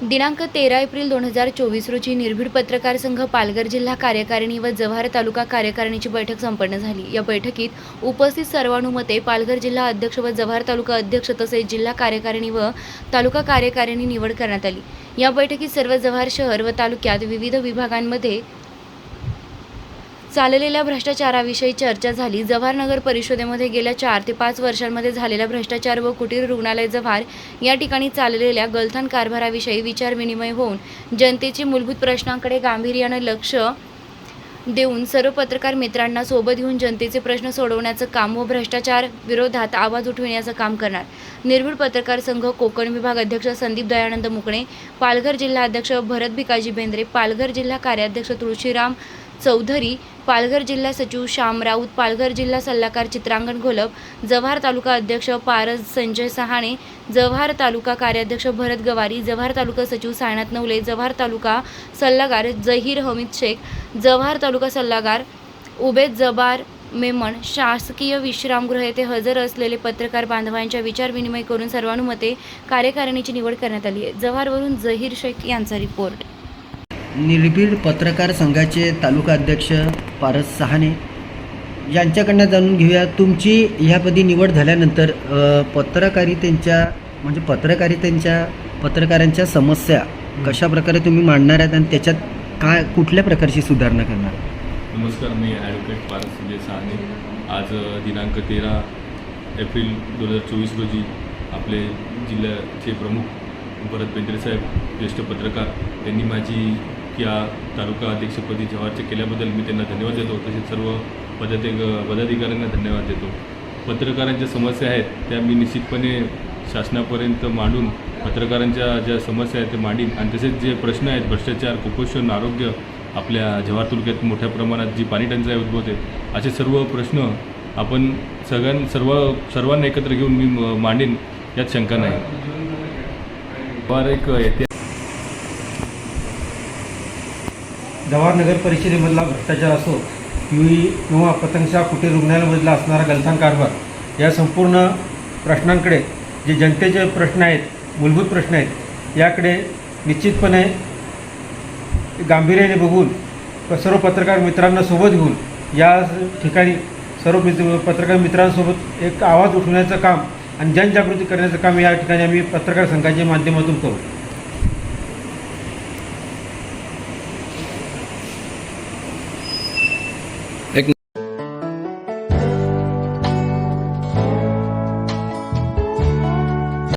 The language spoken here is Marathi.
दिनांक तेरा एप्रिल दोन हजार चोवीस रोजी निर्भीड पत्रकार संघ पालघर जिल्हा कार्यकारिणी व जव्हार तालुका कार्यकारिणीची बैठक संपन्न झाली. या बैठकीत उपस्थित सर्वानुमते पालघर जिल्हा अध्यक्ष व जव्हार तालुका अध्यक्ष तसेच जिल्हा कार्यकारिणी व तालुका कार्यकारिणी निवड करण्यात आली. या बैठकीत सर्व जव्हार शहर व तालुक्यात विविध विभागांमध्ये चाललेल्या भ्रष्टाचाराविषयी चर्चा झाली. जव्हार नगर परिषदेमध्ये गेल्या चार ते पाच वर्षांमध्ये झालेला भ्रष्टाचार व कुटीर रुग्णालय जव्हार या ठिकाणी चाललेल्या गलथान कारभाराविषयी विचारविनिमय होऊन जनतेचे मूलभूत प्रश्नांकडे गांभीर्यानं लक्ष देऊन सर्व पत्रकार मित्रांना सोबत घेऊन जनतेचे प्रश्न सोडवण्याचं काम व भ्रष्टाचार विरोधात आवाज उठविण्याचं काम करणार. निर्भीड पत्रकार संघ कोकण विभाग अध्यक्ष संदीप दयानंद मुकणे पालघर जिल्हा अध्यक्ष भरत भिकाजी बेंद्रे पालघर जिल्हा कार्याध्यक्ष तुळशीराम चौधरी पालघर जिल्हा सचिव श्याम राऊत पालघर जिल्हा सल्लागार चित्रांगण घोलप जव्हार तालुका अध्यक्ष पारस संजय सहाणे जव्हार तालुका कार्याध्यक्ष भरत गवारी जव्हार तालुका सचिव सायनाथ नवले जव्हार तालुका सल्लागार जहीर हमीद शेख जव्हार तालुका सल्लागार उबेद जबार मेमण शासकीय विश्रामगृह येथे हजर असलेले पत्रकार बांधवांच्या विचारविनिमय करून सर्वानुमते कार्यकारिणीची निवड करण्यात आली आहे. जव्हारवरून जहीर शेख यांचा रिपोर्ट. निर्भीड पत्रकार संघाचे तालुका अध्यक्ष पारस सहाने यांच्याकडनं जाणून घेऊया तुमची ह्यापदी निवड झाल्यानंतर पत्रकारितेंच्या पत्रकारितेच्या म्हणजे पत्रकारितेच्या पत्रकारांच्या समस्या कशा प्रकारे तुम्ही मांडणार आहात आणि त्याच्यात काय कुठल्या प्रकारची सुधारणा करणार? नमस्कार मी ॲडव्होकेट पारस संजय सहाने आज दिनांक तेरा एप्रिल दोन हजार चोवीस रोजी आपले जिल्ह्याचे प्रमुख भरत बेंद्रे साहेब ज्येष्ठ पत्रकार त्यांनी माझी या तालुका अध्यक्षपदी जव्हारचे केल्याबद्दल मी त्यांना धन्यवाद देतो. तसेच सर्व पदाधिक पदाधिकाऱ्यांना धन्यवाद देतो. पत्रकारांच्या समस्या आहेत त्या मी निश्चितपणे शासनापर्यंत मांडून पत्रकारांच्या ज्या समस्या आहेत ते मांडीन. आणि तसेच जे प्रश्न आहेत भ्रष्टाचार कुपोषण आरोग्य आपल्या जव्हार तालुक्यात मोठ्या प्रमाणात जी पाणी टंचाई उद्भवते असे सर्व प्रश्न आपण सगळ्यां सर्व सर्वांना एकत्र घेऊन मी मांडेन यात शंका नाही. फार एक ऐतिहासिक जवाहर नगर परिषदेमधला भ्रष्टाचार असो किंवा किंवा पतंगशा कुटीर रुग्णालयामधला असणारा गलथान कारभार या संपूर्ण प्रश्नांकडे जे जनतेचे प्रश्न आहेत मूलभूत प्रश्न आहेत याकडे निश्चितपणे गांभीर्याने बघून सर्व पत्रकार मित्रांना सोबत घेऊन या ठिकाणी सर्व मित्र पत्रकार मित्रांसोबत एक आवाज उठवण्याचं काम आणि जनजागृती करण्याचं काम या ठिकाणी आम्ही पत्रकार संघाच्या माध्यमातून करू.